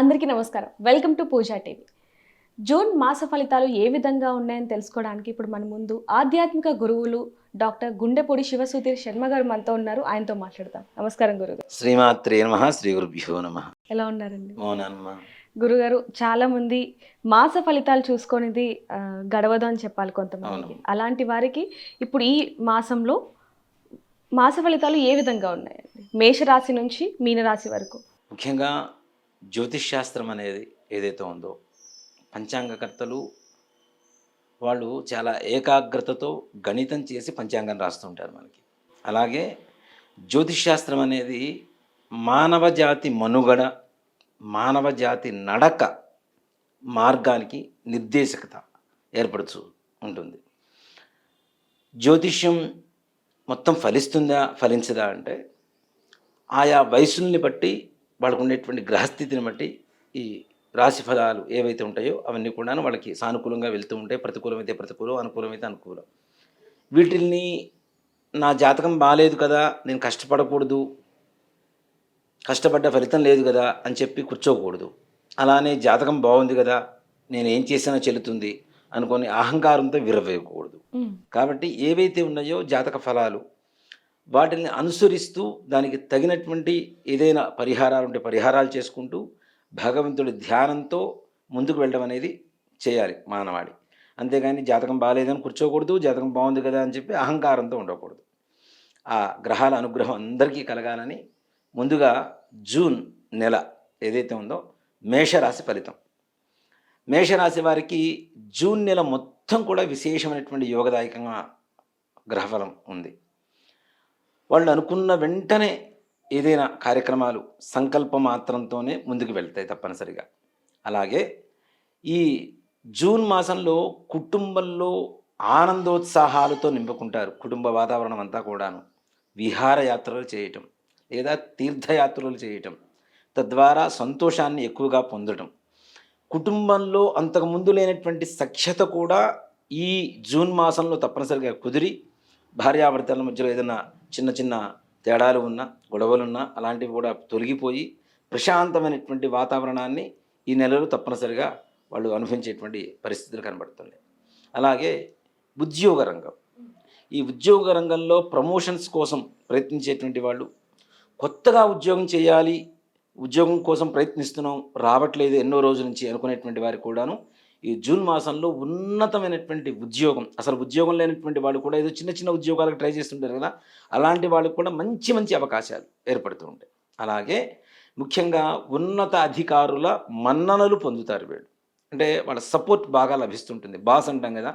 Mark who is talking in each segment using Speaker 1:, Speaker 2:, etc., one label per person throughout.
Speaker 1: అందరికీ నమస్కారం. Welcome to Pooja TV. June మాస ఫలితాలు ఏ విధంగా ఉన్నాయని తెలుసుకోవడానికి ఇప్పుడు మన ముందు ఆధ్యాత్మిక గురువులు డాక్టర్ గుండెపూడి శివసుధీర్ శర్మ గారు మనతో ఉన్నారు. ఆయనతో మాట్లాడదాం. నమస్కారం గురుగారు.
Speaker 2: శ్రీమాత్రే నమ. శ్రీ గురుభ్యో నమ.
Speaker 1: ఎలా ఉన్నారండి? గురుగారు చాలా మంది మాస ఫలితాలు చూసుకొనిది గడవదు అని చెప్పాలి కొంతమందికి.
Speaker 2: అవును.
Speaker 1: అలాంటి వారికి ఇప్పుడు ఈ మాసంలో మాస ఫలితాలు ఏ విధంగా ఉన్నాయండి? మేషరాశి నుంచి మీనరాశి వరకు.
Speaker 2: ముఖ్యంగా జ్యోతిష్ శాస్త్రం అనేది ఏదైతే ఉందో పంచాంగకర్తలు వాళ్ళు చాలా ఏకాగ్రతతో గణితం చేసి పంచాంగం రాస్తుంటారు మనకి. అలాగే జ్యోతిష్ శాస్త్రం అనేది మానవ జాతి మనుగడ మానవ జాతి నడక మార్గానికి నిర్దేశకత ఏర్పడుతూ ఉంటుంది. జ్యోతిష్యం మొత్తం ఫలిస్తుందా ఫలించదా అంటే ఆయా వయసుల్ని బట్టి వాళ్ళకు ఉండేటువంటి గ్రహస్థితిని బట్టి ఈ రాశి ఫలాలు ఏవైతే ఉంటాయో అవన్నీ కూడా వాళ్ళకి సానుకూలంగా వెళ్తూ ఉంటాయి. ప్రతికూలమైతే ప్రతికూలం అనుకూలమైతే అనుకూలం. వీటిల్ని నా జాతకం బాగాలేదు కదా నేను కష్టపడకూడదు కష్టపడ్డ ఫలితం లేదు కదా అని చెప్పి కూర్చోకూడదు. అలానే జాతకం బాగుంది కదా నేను ఏం చేసినా చెల్లుతుంది అనుకొని అహంకారంతో విరవేయకూడదు కాబట్టి ఏవైతే ఉన్నాయో జాతక ఫలాలు వాటిని అనుసరిస్తూ దానికి తగినటువంటి ఏదైనా పరిహారాలు ఉంటే పరిహారాలు చేసుకుంటూ భగవంతుడి ధ్యానంతో ముందుకు వెళ్ళడం అనేది చేయాలి మానవాడి అంతేగాని జాతకం బాగాలేదని కూర్చోకూడదు జాతకం బాగుంది కదా అని చెప్పి అహంకారంతో ఉండకూడదు. ఆ గ్రహాల అనుగ్రహం అందరికీ కలగాలని ముందుగా జూన్ నెల ఏదైతే ఉందో మేషరాశి ఫలితం. మేషరాశి వారికి జూన్ నెల మొత్తం కూడా విశేషమైనటువంటి యోగదాయకంగా గ్రహఫలం ఉంది. వాళ్ళు అనుకున్న వెంటనే ఏదైనా కార్యక్రమాలు సంకల్ప మాత్రంతోనే ముందుకు వెళ్తాయి తప్పనిసరిగా. అలాగే ఈ జూన్ మాసంలో కుటుంబంలో ఆనందోత్సాహాలతో నింపుకుంటారు కుటుంబ వాతావరణం అంతా కూడాను. విహారయాత్రలు చేయటం లేదా తీర్థయాత్రలు చేయటం తద్వారా సంతోషాన్ని ఎక్కువగా పొందటం. కుటుంబంలో అంతకుముందు లేనటువంటి సఖ్యత కూడా ఈ జూన్ మాసంలో తప్పనిసరిగా కుదిరి భార్యాభర్తల మధ్యలో ఏదైనా చిన్న చిన్న తేడాలు ఉన్నా గొడవలు ఉన్నా అలాంటివి కూడా తొలగిపోయి ప్రశాంతమైనటువంటి వాతావరణాన్ని ఈ నెలలో తప్పనిసరిగా వాళ్ళు అనుభవించేటువంటి పరిస్థితులు కనబడుతున్నాయి. అలాగే ఉద్యోగ రంగం. ఈ ఉద్యోగ రంగంలో ప్రమోషన్స్ కోసం ప్రయత్నించేటువంటి వాళ్ళు కొత్తగా ఉద్యోగం చేయాలి ఉద్యోగం కోసం ప్రయత్నిస్తున్నాం రావట్లేదు ఎన్నో రోజుల నుంచి అనుకునేటువంటి వారు కూడాను ఈ జూన్ మాసంలో ఉన్నతమైనటువంటి ఉద్యోగం అసలు ఉద్యోగం లేనటువంటి వాళ్ళు కూడా ఏదో చిన్న చిన్న ఉద్యోగాలకు ట్రై చేస్తుంటారు కదా అలాంటి వాళ్ళకు కూడా మంచి మంచి అవకాశాలు ఏర్పడుతూ ఉంటాయి. అలాగే ముఖ్యంగా ఉన్నత అధికారుల మన్ననలు పొందుతారు వీళ్ళు. అంటే వాళ్ళ సపోర్ట్ బాగా లభిస్తుంటుంది. బాస్ అంటాం కదా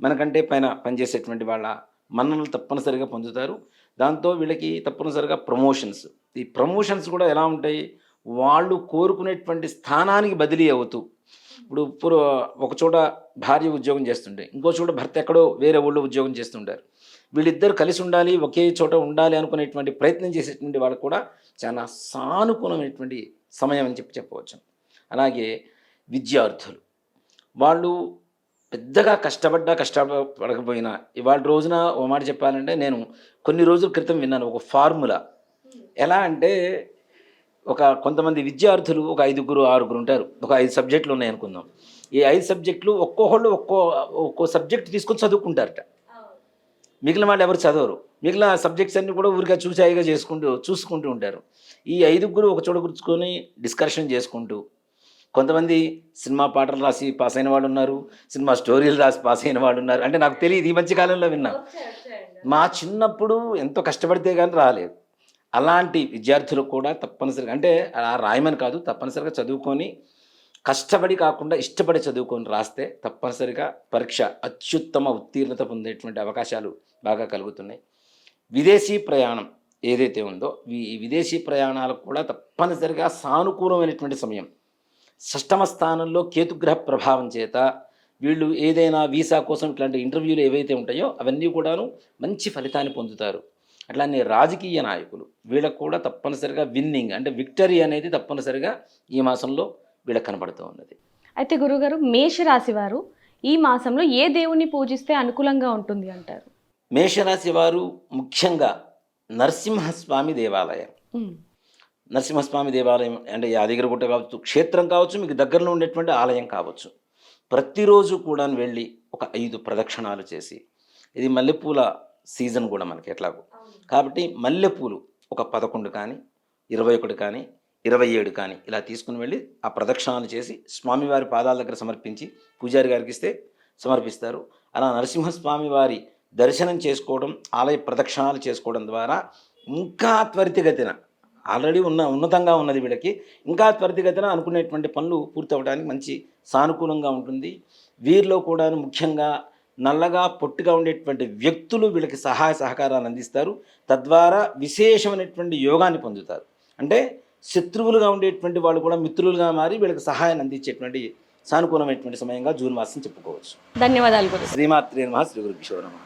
Speaker 2: మనకంటే పైన పనిచేసేటువంటి వాళ్ళ మన్ననలు తప్పనిసరిగా పొందుతారు. దాంతో వీళ్ళకి తప్పనిసరిగా ప్రమోషన్స్. ఈ ప్రమోషన్స్ కూడా ఎలా ఉంటాయి? వాళ్ళు కోరుకునేటువంటి స్థానానికి బదిలీ అవుతూ ఇప్పుడు పూర్వ ఒక చోట భార్య ఉద్యోగం చేస్తుండే ఇంకో చోట భర్త ఎక్కడో వేరే ఊళ్ళో ఉద్యోగం చేస్తుంటారు. వీళ్ళిద్దరు కలిసి ఉండాలి ఒకే చోట ఉండాలి అనుకునేటువంటి ప్రయత్నం చేసేటువంటి వాళ్ళకు కూడా చాలా సానుకూలమైనటువంటి సమయం అని చెప్పి చెప్పవచ్చు. అలాగే విద్యార్థులు వాళ్ళు పెద్దగా కష్టపడ్డా కష్టపడకపోయినా ఇవాళ రోజున ఓ మాట చెప్పాలంటే నేను కొన్ని రోజుల క్రితం విన్నాను ఒక ఫార్ములా. ఎలా అంటే ఒక కొంతమంది విద్యార్థులు ఒక ఐదుగురు ఆరుగురు ఉంటారు. ఒక ఐదు సబ్జెక్టులు ఉన్నాయి అనుకుందాం. ఈ ఐదు సబ్జెక్టులు ఒక్కొక్కళ్ళు ఒక్కో ఒక్కో సబ్జెక్ట్ తీసుకొని చదువుకుంటారట. మిగిలిన వాళ్ళు ఎవరు చదవరు. మిగిలిన సబ్జెక్ట్స్ అన్ని కూడా ఊరిగా చూసాయిగా చేసుకుంటూ చూసుకుంటూ ఉంటారు. ఈ ఐదుగురు ఒక చోట కూర్చుకొని డిస్కషన్ చేసుకుంటూ కొంతమంది సినిమా పాటలు రాసి పాస్ అయిన వాళ్ళు ఉన్నారు సినిమా స్టోరీలు రాసి పాస్ అయిన వాళ్ళు ఉన్నారు. అంటే నాకు తెలియదు ఈ మధ్య కాలంలో విన్నా. మా చిన్నప్పుడు ఎంతో కష్టపడితే కానీ రాలేదు. అలాంటి విద్యార్థులు కూడా తప్పనిసరిగా అంటే అలా రాయమని కాదు తప్పనిసరిగా చదువుకొని కష్టపడి కాకుండా ఇష్టపడి చదువుకొని రాస్తే తప్పనిసరిగా పరీక్ష అత్యుత్తమ ఉత్తీర్ణత పొందేటువంటి అవకాశాలు బాగా కలుగుతున్నాయి. విదేశీ ప్రయాణం ఏదైతే ఉందో ఈ విదేశీ ప్రయాణాలకు కూడా తప్పనిసరిగా సానుకూలమైనటువంటి సమయం. షష్టమ స్థానంలో కేతుగ్రహ ప్రభావం చేత వీళ్ళు ఏదైనా వీసా కోసం ఇట్లాంటి ఇంటర్వ్యూలు ఏవైతే ఉంటాయో అవన్నీ కూడాను మంచి ఫలితాన్ని పొందుతారు. అట్లానే రాజకీయ నాయకులు వీళ్ళకు కూడా తప్పనిసరిగా విన్నింగ్ అంటే విక్టరీ అనేది తప్పనిసరిగా ఈ మాసంలో వీళ్ళకి కనబడుతూ ఉన్నది.
Speaker 1: అయితే గురుగారు మేషరాశి వారు ఈ మాసంలో ఏ దేవుణ్ణి పూజిస్తే అనుకూలంగా ఉంటుంది అంటారు?
Speaker 2: మేషరాశి వారు ముఖ్యంగా నరసింహస్వామి దేవాలయం. నరసింహస్వామి దేవాలయం అంటే యాదగిరిగుట్ట కావచ్చు క్షేత్రం కావచ్చు మీకు దగ్గరలో ఉండేటువంటి ఆలయం కావచ్చు. ప్రతిరోజు కూడా వెళ్ళి ఒక ఐదు ప్రదక్షిణాలు చేసి ఇది మల్లెపూల సీజన్ కూడా మనకి ఎట్లాగో. కాబట్టి మల్లెపూలు ఒక పదకొండు కానీ ఇరవై ఒకటి కానీ ఇరవై ఏడు కానీ ఇలా తీసుకుని వెళ్ళి ఆ ప్రదక్షిణాలు చేసి స్వామివారి పాదాల దగ్గర సమర్పించి పూజారి గారికి ఇస్తే సమర్పిస్తారు. అలా నరసింహస్వామి వారి దర్శనం చేసుకోవడం ఆలయ ప్రదక్షిణాలు చేసుకోవడం ద్వారా ఇంకా త్వరితగతిన ఆల్రెడీ ఉన్న ఉన్నతంగా ఉన్నది వీళ్ళకి ఇంకా త్వరితగతిన అనుకునేటువంటి పనులు పూర్తవడానికి మంచి సానుకూలంగా ఉంటుంది. వీరిలో కూడా ముఖ్యంగా నల్లగా పొట్టుగా ఉండేటువంటి వ్యక్తులు వీళ్ళకి సహాయ సహకారాలు అందిస్తారు. తద్వారా విశేషమైనటువంటి యోగాన్ని పొందుతారు. అంటే శత్రువులుగా ఉండేటువంటి వాళ్ళు కూడా మిత్రులుగా మారి వీళ్ళకి సహాయాన్ని అందించేటువంటి సానుకూలమైనటువంటి సమయంగా జూన్ మాసం చెప్పుకోవచ్చు.
Speaker 1: ధన్యవాదాలు
Speaker 2: శ్రీమాత్రి నమ. శ్రీ గురు కిషోర్ నమ.